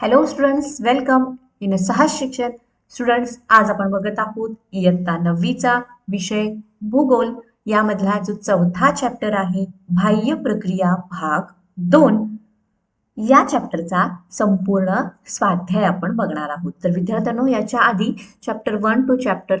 Hello students welcome in सहज शिक्षण students आज आपण बघत आहोत इयत्ता नववीचा विषय भूगोल. यामधला जो चौथा चॅप्टर आहे बाह्य प्रक्रिया भाग दोन. या चॅप्टरचा संपूर्ण स्वाध्याय आपण बघणार आहोत. तर विद्यार्थ्यांनो याच्या आधी chapter one two chapter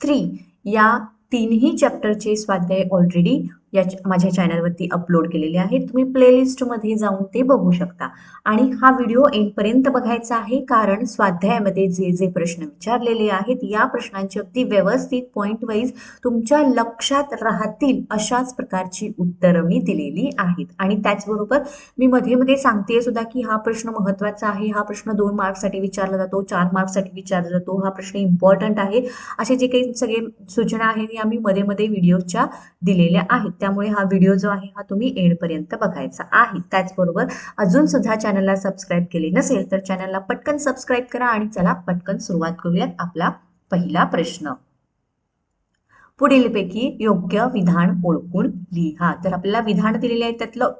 three या तीनही चॅप्टरचे स्वाध्याय ऑलरेडी या माझ्या चॅनलवरती अपलोड केलेले आहेत तुम्ही प्लेलिस्टमध्ये जाऊन ते बघू शकता. आणि हा व्हिडिओ एंडपर्यंत बघायचा आहे कारण स्वाध्यायामध्ये जे जे प्रश्न विचारलेले आहेत या प्रश्नांची अगदी व्यवस्थित पॉईंट वाईज तुमच्या लक्षात राहतील अशाच प्रकारची उत्तरं मी दिलेली आहेत. आणि त्याचबरोबर मी मध्ये मध्ये सांगते सुद्धा की हा प्रश्न महत्त्वाचा आहे. हा प्रश्न दोन मार्क्ससाठी विचारला जातो चार मार्क्ससाठी विचारला जातो. हा प्रश्न इम्पॉर्टंट आहे. असे जे काही सगळे सूचना आहेत या मी मध्ये मध्ये व्हिडिओच्या दिलेल्या आहेत. त्यामुळे हा व्हिडिओ जो आहे हा तुम्ही एंडपर्यंत बघायचा आहे. त्याचबरोबर अजून सुद्धा चॅनलला सबस्क्राईब केले नसेल तर चॅनलला पटकन सबस्क्राईब करा आणि चला पटकन सुरुवात करूयात आपला पहिला प्रश्न. पुढीलपैकी योग्य विधान ओळखून लिहा. तर आपल्याला विधान दिलेले आहे त्यातलं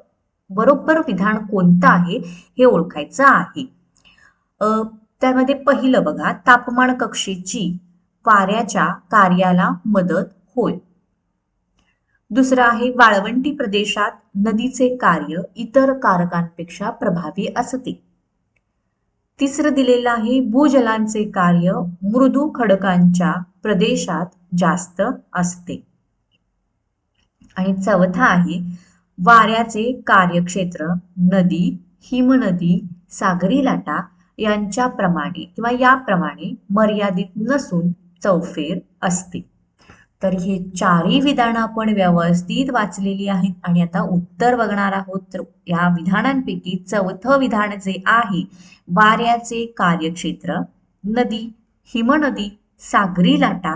बरोबर विधान कोणतं आहे हे ओळखायचं आहे. त्यामध्ये पहिलं बघा तापमान कक्षेची वाऱ्याच्या कार्याला मदत होय. दुसरं आहे वाळवंटी प्रदेशात नदीचे कार्य इतर कारकांपेक्षा प्रभावी असते. तिसरं दिलेलं आहे भूजलांचे कार्य मृदू खडकांच्या प्रदेशात जास्त असते. आणि चौथा आहे वाऱ्याचे कार्यक्षेत्र नदी हिमनदी सागरी लाटा यांच्याप्रमाणे किंवा याप्रमाणे मर्यादित नसून चौफेर असते. तर हे चारही विधानं आपण व्यवस्थित वाचलेली आहेत. आणि आता उत्तर बघणार आहोत. तर या विधानांपैकी चौथं विधान जे आहे वाऱ्याचे कार्यक्षेत्र नदी हिमनदी सागरी लाटा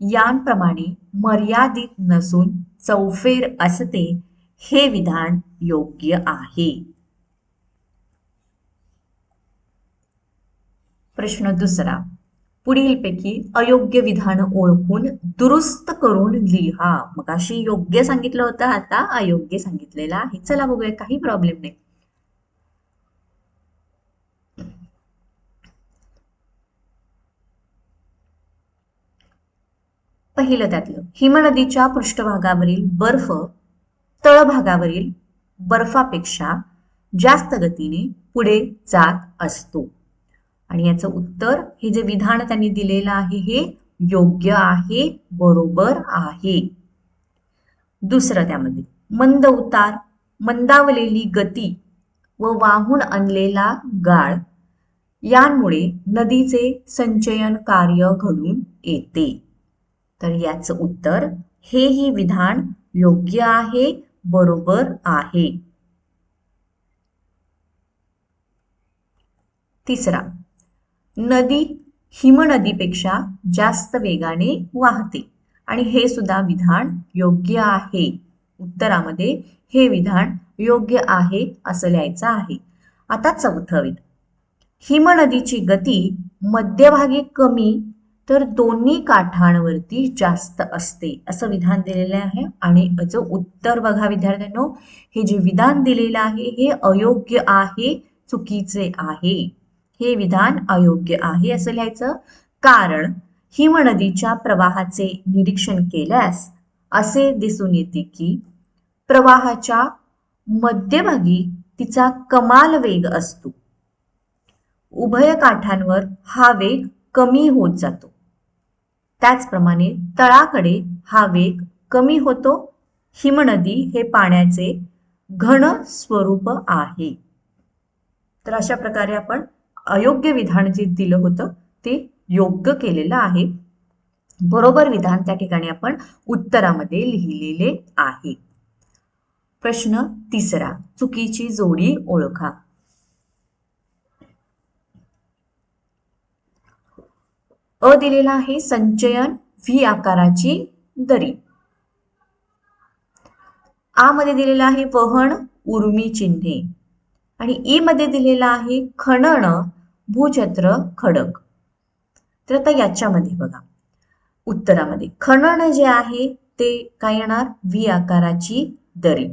यांप्रमाणे मर्यादित नसून चौफेर असते हे विधान योग्य आहे. प्रश्न दुसरा पुढीलपैकी अयोग्य विधान ओळखून दुरुस्त करून लिहा. मग अशी योग्य सांगितलं होतं आता अयोग्य सांगितलेलं आहे. चला बघूया काही प्रॉब्लेम नाही. पहिलं त्यातलं हिमनदीच्या पृष्ठभागावरील बर्फ तळभागावरील बर्फापेक्षा जास्त गतीने पुढे जात असतो. आणि याचं उत्तर हे जे विधान त्यांनी दिलेलं आहे हे योग्य आहे बरोबर आहे. दुसरं त्यामध्ये मंद उतार मंदावलेली गती व वाहून आणलेला गाळ यांमुळे नदीचे संचयन कार्य घडून येते. तर याचं उत्तर हेही विधान योग्य आहे बरोबर आहे. तिसरा नदी हिमनदीपेक्षा जास्त वेगाने वाहते. आणि हे सुद्धा विधान योग्य आहे. उत्तरामध्ये हे विधान योग्य आहे असं लिहायचं आहे. आता चौथं विधान हिमनदीची गती मध्यभागी कमी तर दोन्ही काठांवरती जास्त असते असं विधान दिलेलं आहे. आणि जो उत्तर बघा विद्यार्थ्यांनो हे जे विधान दिलेलं आहे हे अयोग्य आहे चुकीचे आहे. हे विधान अयोग्य आहे असं लिहायचं. कारण हिमनदीच्या प्रवाहाचे निरीक्षण केल्यास असे दिसून येते की प्रवाहाच्या मध्यभागी तिचा कमाल वेग असतो. उभय काठांवर हा वेग कमी होत जातो. त्याचप्रमाणे तळाकडे हा वेग कमी होतो. हिमनदी हे पाण्याचे घन स्वरूप आहे. तर अशा प्रकारे आपण अयोग्य विधान जे दिलं होतं ते योग्य केलेलं आहे. बरोबर विधान त्या ठिकाणी आपण उत्तरामध्ये लिहिलेले आहे. प्रश्न तिसरा चुकीची जोडी ओळखा. अ दिलेला आहे संचयन व्ही आकाराची दरी. आ मध्ये दिलेला आहे वहन उर्मी चिन्हे. आणि ई मध्ये दिलेला आहे खनन भूचत्र खडक. तर आता याच्यामध्ये बघा. उत्तरामध्ये खनन जे आहे ते काय येणार? व्ही आकाराची दरी.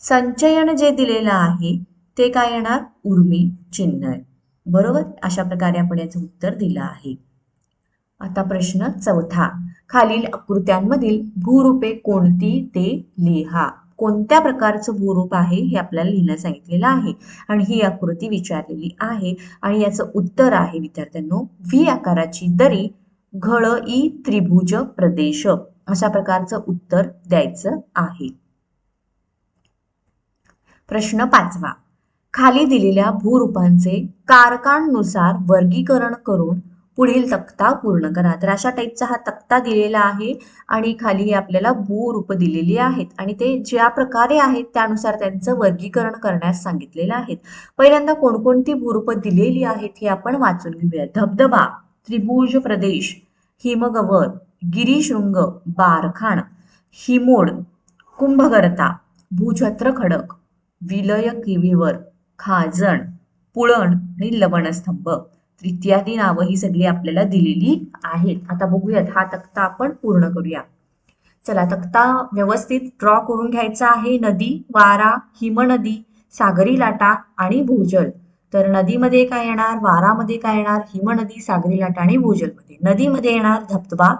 संचयन जे दिलेलं आहे ते काय येणार? उर्मी चिन्ह बरोबर? अशा प्रकारे आपण याचं उत्तर दिलं आहे. आता प्रश्न चौथा. खालील आकृत्यांमधील भूरूपे कोणती? ते लिहा. कोणत्या प्रकारचं भूरूप आहे हे आपल्याला लिहिणं सांगितलेलं आहे. आणि ही आकृती विचारलेली आहे. आणि याचं उत्तर आहे विद्यार्थ्यांनो व्ही आकाराची दरी घळई त्रिभुज प्रदेश. अशा प्रकारचं उत्तर द्यायचं आहे. प्रश्न पाचवा. खाली दिलेल्या भूरूपांचे कारकांनुसार वर्गीकरण करून पुढील तक्ता पूर्ण करा. तर अशा टाईपचा हा तक्ता दिलेला आहे आणि खाली आपल्याला आपल्याला भूरूप दिलेली आहेत. आणि ते ज्या प्रकारे आहेत त्यानुसार त्यांचं वर्गीकरण करण्यास सांगितलेलं आहे पहिल्यांदा कोणकोणती भूरूप दिलेली आहेत हे आपण वाचून घेऊया. धबधबा त्रिभुज प्रदेश हिमगवर गिरीशृंग बारखाण हिमोड कुंभगर्ता भूछत्र खडक विलय किवीवर खाजण पुळण आणि लवणस्तंभ. तर नावं ही सगळी आपल्याला दिलेली आहेत. आता बघूयात हा तक्ता आपण पूर्ण करूया. चला तक्ता व्यवस्थित ड्रॉ करून घ्यायचा आहे. नदी वारा हिमनदी सागरी लाटा आणि भूजल. तर नदीमध्ये काय येणार? वारामध्ये काय येणार? हिमनदी सागरी लाटा आणि भूजलमध्ये. नदीमध्ये येणार धबधबा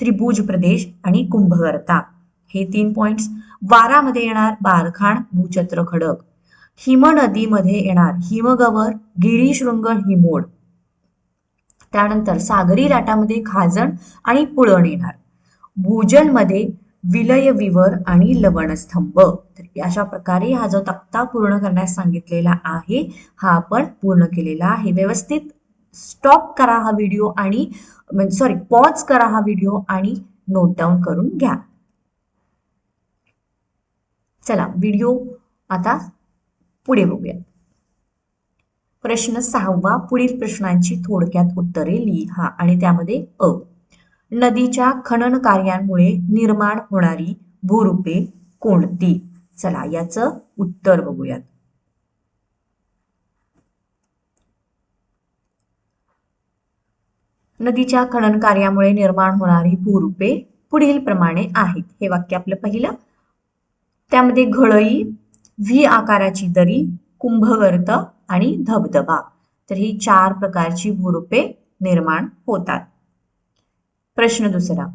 त्रिभुज प्रदेश आणि कुंभगर्ता हे तीन पॉइंट्स वारामध्ये येणार बारखाण भूचत्र खडक हिमनदीमध्ये येणार हिमगवर गिरीशृंग हिमोड. त्यानंतर सागरी लाटामध्ये खाजण आणि पुळण येणार. भूजलमध्ये विलय विवर आणि लवणस्तंभ. तर अशा प्रकारे हा जो तक्ता पूर्ण करण्यास सांगितलेला आहे हा आपण पूर्ण केलेला आहे. व्यवस्थित स्टॉप करा हा व्हिडिओ आणि म्हणजे सॉरी पॉज करा हा व्हिडिओ आणि नोट डाऊन करून घ्या. चला व्हिडिओ आता पुढे बघूया. प्रश्न सहावा पुढील प्रश्नांची थोडक्यात उत्तरे लिहा आणि त्यामध्ये अ. नदीच्या खनन कार्यांमुळे निर्माण होणारी भूरूपे कोणती? चला याचं उत्तर बघूयात. नदीच्या खनन कार्यामुळे निर्माण होणारी भूरूपे पुढील प्रमाणे आहेत. हे वाक्य आपलं पहिलं. त्यामध्ये घळई व्ही आकाराची दरी कुंभगर्त आणि धबधबा. तर ही चार प्रकारची भूरूपे निर्माण होतात. प्रश्न दुसरा.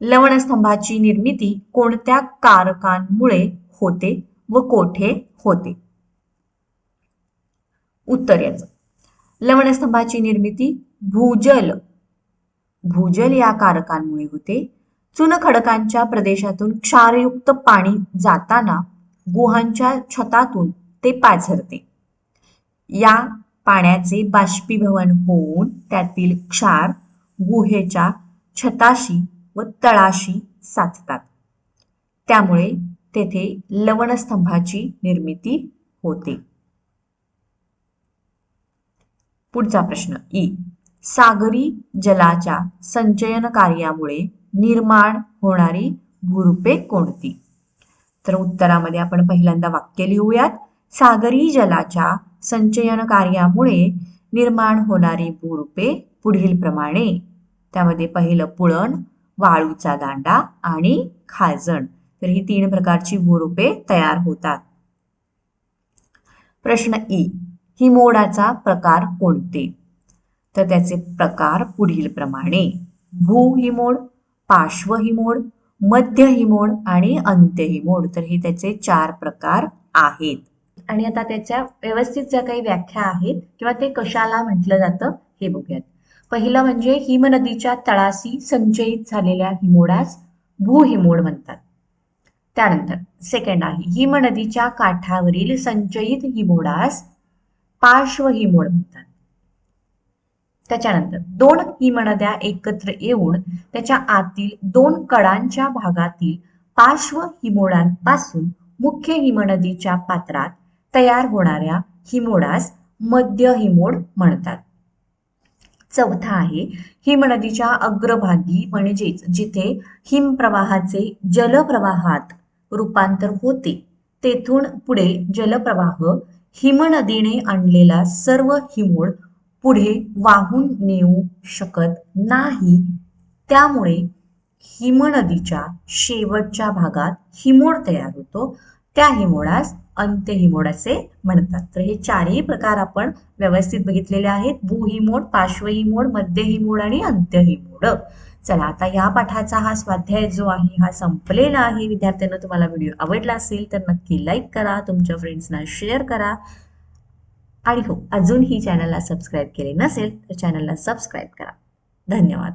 लवणस्तंभाची निर्मिती कोणत्या कारकांमुळे होते व कोठे होते? उत्तर याच. लवणस्तंभाची निर्मिती भूजल भूजल या कारकांमुळे होते. चुनखडकांच्या प्रदेशातून क्षारयुक्त पाणी जाताना गुहांच्या छतातून ते पाझरते. या पाण्याचे बाष्पीभवन होऊन त्यातील क्षार गुहेच्या छताशी व तळाशी साचतात. त्यामुळे तेथे लवणस्तंभाची निर्मिती होते. पुढचा प्रश्न ई. सागरी जलाच्या संचयन कार्यामुळे निर्माण होणारी भूरूपे कोणती? तर उत्तरामध्ये आपण पहिल्यांदा वाक्य लिहूयात. सागरी जलाच्या संचयन कार्यामुळे निर्माण होणारी भूरूपे पुढील प्रमाणे. त्यामध्ये पहिलं पुळण वाळूचा दांडा आणि खाजण. तर ही तीन प्रकारची भूरूपे तयार होतात. प्रश्न ई हिमोडाचा प्रकार कोणते? तर त्याचे प्रकार पुढील प्रमाणे. पार्श्व हिमोड मध्य हिमोड आणि अंत्य हिमोड. तर हे त्याचे चार प्रकार आहेत. आणि आता त्याच्या व्यवस्थित ज्या काही व्याख्या आहेत किंवा ते कशाला म्हटलं जातं हे बघूयात. पहिलं म्हणजे हिमनदीच्या तळाशी संचयित झालेल्या हिमोडास भूहिमोड म्हणतात. त्यानंतर सेकंड आहे हिमनदीच्या काठावरील संचयित हिमोडास पार्श्व हिमोड म्हणतात. त्याच्यानंतर दोन हिमनद्या एकत्र येऊन त्याच्या आतील दोन कडांच्या भागातील पार्श्व हिमोडांपासून मुख्य हिमनदीच्या पात्रात तयार होणाऱ्या हिमोडास मध्य हिमोड म्हणतात. चौथा आहे हिमनदीच्या अग्रभागी म्हणजेच जिथे हिमप्रवाहाचे जलप्रवाहात रूपांतर होते तेथून पुढे जलप्रवाह हिमनदीने आणलेला सर्व हिमोड पुढे वाहून नेऊ शकत नाही. त्यामुळे हिमनदीच्या शेवटच्या भागात हिमोड तयार होतो. त्या हिमोडास अंत्य हिमोड असे म्हणतात. तर हे चारही प्रकार आपण व्यवस्थित बघितलेले आहेत. भू हिमोड पार्श्व हिमोड मध्य हिमोड आणि अंत्य हिमोड चला आता या पाठाचा हा स्वाध्याय जो आहे हा संपलेला आहे. विद्यार्थ्यांना तुम्हाला व्हिडिओ आवडला असेल तर नक्की लाईक करा तुमच्या फ्रेंड्सना शेअर करा. आणि हो अजूनही चॅनलला सबस्क्राईब केले नसेल तर चॅनलला सबस्क्राईब करा. धन्यवाद.